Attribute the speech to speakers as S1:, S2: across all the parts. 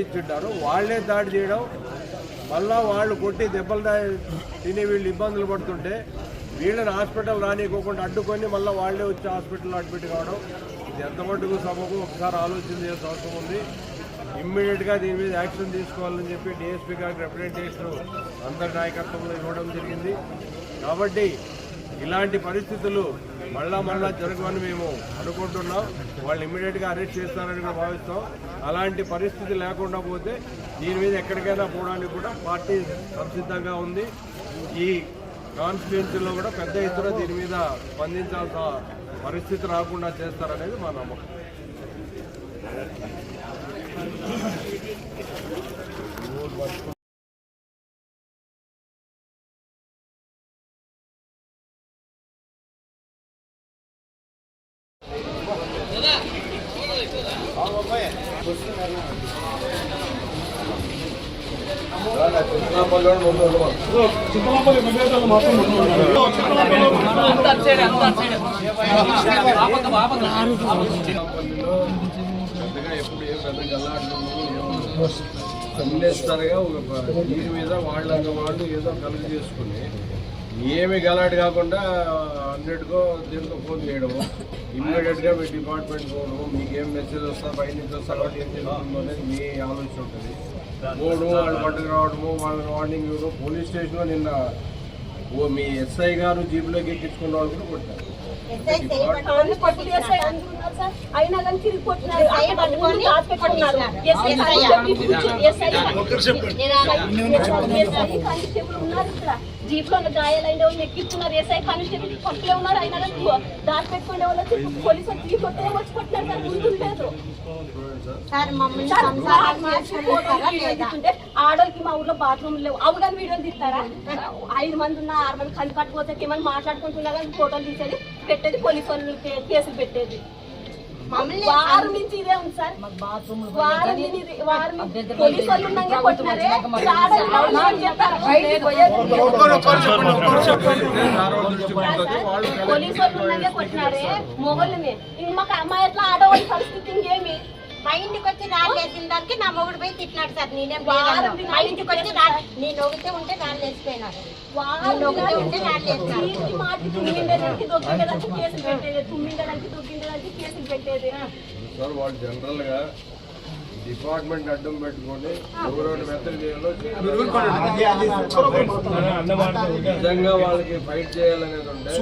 S1: ఇచ్చింటారు వాళ్ళే దాడి చేయడం మళ్ళా వాళ్ళు కొట్టి దెబ్బలు దా- తిని వీళ్ళు ఇబ్బందులు పడుతుంటే వీళ్ళని హాస్పిటల్ రానికోకుండా అడ్డుకొని మళ్ళీ వాళ్ళే వచ్చి హాస్పిటల్ అడ్మిట్ కావడం. ఇది ఎంత మటుకు సభకు ఒకసారి ఆలోచన చేయాల్సిన అవసరం ఉంది. ఇమ్మీడియట్గా దీని మీద యాక్షన్ తీసుకోవాలని చెప్పి డిఎస్పీ గారికి రిప్రజెంటేషన్ అందరి నాయకత్వంలో ఇవ్వడం జరిగింది. కాబట్టి ఇలాంటి పరిస్థితులు మళ్ళా మళ్ళా జరగమని మేము అనుకుంటున్నాం. వాళ్ళు ఇమ్మీడియట్గా అరెస్ట్ చేస్తారని కూడా భావిస్తాం. అలాంటి పరిస్థితి లేకుండా పోతే దీని మీద ఎక్కడికైనా పోవడానికి కూడా పార్టీ సంసిద్ధంగా ఉంది. ఈ కాన్స్టిట్యున్సీలో కూడా పెద్ద ఎత్తున దీని మీద స్పందించాల్సిన పరిస్థితి రాకుండా చేస్తారనేది మా నమ్మకం. పెద్దగా ఎప్పుడు ఏం పెద్ద గల్లాట్లు సందేస్తారుగా ఒక దీని మీద వాళ్ళ వాళ్ళు ఏదో కలిసి చేసుకుని ఏమి గలాట్ కాకుండా హండ్రెడ్కో దీంతో ఫోన్ చేయడము. ఇమ్మీడియట్గా మీ డిపార్ట్మెంట్ ఫోను మీకు ఏం మెసేజ్ వస్తా బయట నుంచి వస్తా కాబట్టి ఏం జరుగుతుందో అనేది మీ ఆలోచన ఉంటుంది. ఫోను వాళ్ళు పట్టుకు రావడము వాళ్ళని వార్నింగ్ ఇవ్వడం పోలీస్ స్టేషన్లో నిన్న ఓ మీ ఎస్ఐ గారు జీపులోకి ఎక్కించుకున్న వాళ్ళు కూడా కొట్టారు.
S2: అయినా కానీ తిరిగి కొట్టినారు. జీప్లో గాయాలైన వాళ్ళు ఎక్కిస్తున్నారు. ఎస్ఐ కానిస్టేబుల్ పట్టులే ఉన్నారు. అయినా కానీ దాచి పెట్టుకునే వాళ్ళు వచ్చి పోలీసు వచ్చి కొట్టే వచ్చి కొట్టినారు ముందు లేదు ఆడోళ్ళకి మా ఊర్లో బాత్రూమ్ లేవు. అవుగాని వీడియోలు తీస్తారా? ఐదు మంది ఉన్నా ఆరు మంది కలిసి కట్టుకోతే ఏమని మాట్లాడుకుంటున్నా కానీ ఫోటోలు తీసేది పెట్టేది పోలీసు వాళ్ళు కేసులు పెట్టేది.
S3: మమ్మల్ని
S2: వారం నుంచి ఇదే ఉంది సార్. వారం నుంచి ఇది- వారం నుంచి పోలీసు వాళ్ళు ఉన్నాకే కొట్టినారే. పోలీసు వాళ్ళు ఉన్నాకే కొట్టినారే మొగళ్ళని. ఇంక మాకు అమ్మాయి పరిస్థితి ఇంకేమి
S3: మా ఇంటికి వచ్చి రాళ్ళేసిన దానికి నా మొగుడు పోయి తిట్టినాడు సార్. నేనేం.
S2: దినాలు
S3: మా ఇంటికి వచ్చి రా నేను ఒకటే ఉంటే రాళ్ళు వేసిపోయినారు
S2: వారం
S3: నేను ఒకటే
S2: దినాలు
S3: ఉంటే రాళ్ళు వేసినారు
S2: చీటి మాటి తుమ్మిండేదానికి దొక్కిండేదానికి కేసులు పెట్టేది తుమ్మిండేదానికి దొక్కిండేదానికి కేసులు పెట్టేది.
S1: సార్ వాళ్ళు జనరల్గా డిపార్ట్మెంట్ అడ్డం పెట్టుకొని ఎవరోని మెత్తలు చేయాలో నిజంగా వాళ్ళకి ఫైట్ చేయాలనేది ఉంటే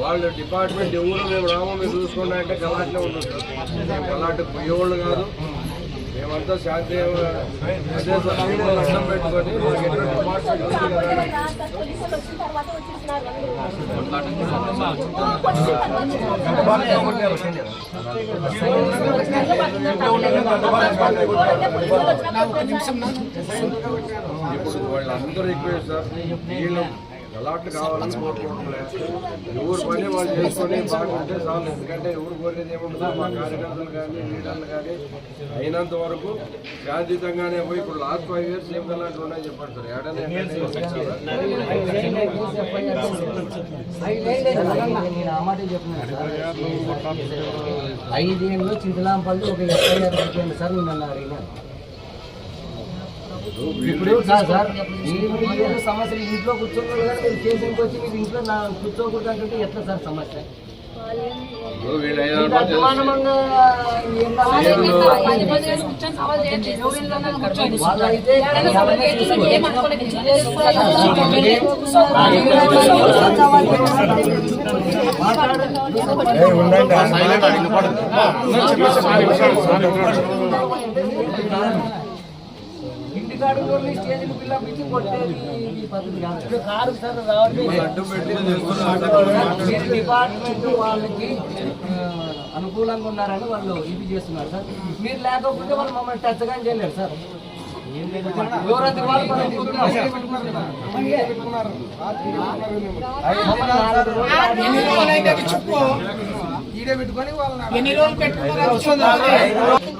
S1: వాళ్ళ డిపార్ట్మెంట్ ఎవరు మేము రామో మీరు చూసుకోండి అంటే ఉంటుంది. సార్ మేము గలాట్ పోయేవాళ్ళు కాదు. మేమంతా శాంతి అదే అడ్డం పెట్టుకొని మాకు డిపార్ట్మెంట్ ఉంది ఇప్పుడు వాళ్ళందరూ ఎక్కువ సార్ వీళ్ళు అలాట్లు కావాలని కోరుకుంటున్నాను ఎవరు పని వాళ్ళు చేసుకొని బాగుంటే చాలు ఎందుకంటే ఎవరు కోరేది ఏముంటుంది మా కార్యకర్తలు కానీ లీడర్లు కానీ అయినంత వరకు శాంతితంగానే పోయి ఇప్పుడు లాస్ట్ ఫైవ్ ఇయర్స్ ఏం అలాంటి ఉన్నాయి చెప్పండి సార్. ఏడనే
S4: నేను ఆ ఐదేళ్ళు చింతలాంపల్లి ఒక ఎఫ్ఐఆర్ అయిపోయింది సార్ నేను అడిగినారు ఇప్పుడు సార్ సార్ మీరు ఏదో సమస్యలు ఇంట్లో కూర్చోకూడదు కానీ మీరు స్టేషన్కి వచ్చి మీరు ఇంట్లో నా కూర్చోకూడదు అంటే ఎట్లా సార్ సమస్య?
S1: వీళ్ళు
S4: పిల్ల పిచ్చి కొట్టేది ఇప్పుడు కారు సార్ రావట్లేదు. డిపార్ట్మెంట్ వాళ్ళకి అనుకూలంగా ఉన్నారని వాళ్ళు ఇది చేస్తున్నారు సార్. మీరు లేకపోతే వాళ్ళు మమ్మల్ని టచ్ కానీ చేయలేరు సార్. మనం తిట్టుకున్నాం. మమ్మల్ని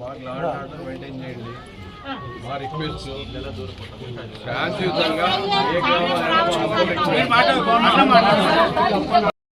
S1: మాకు లాండ్ ఆర్డర్ మెయింటైన్ చేయండి. మా రిక్వెస్ట్ శాంతియుతంగా ఏ గ్రామాలైనా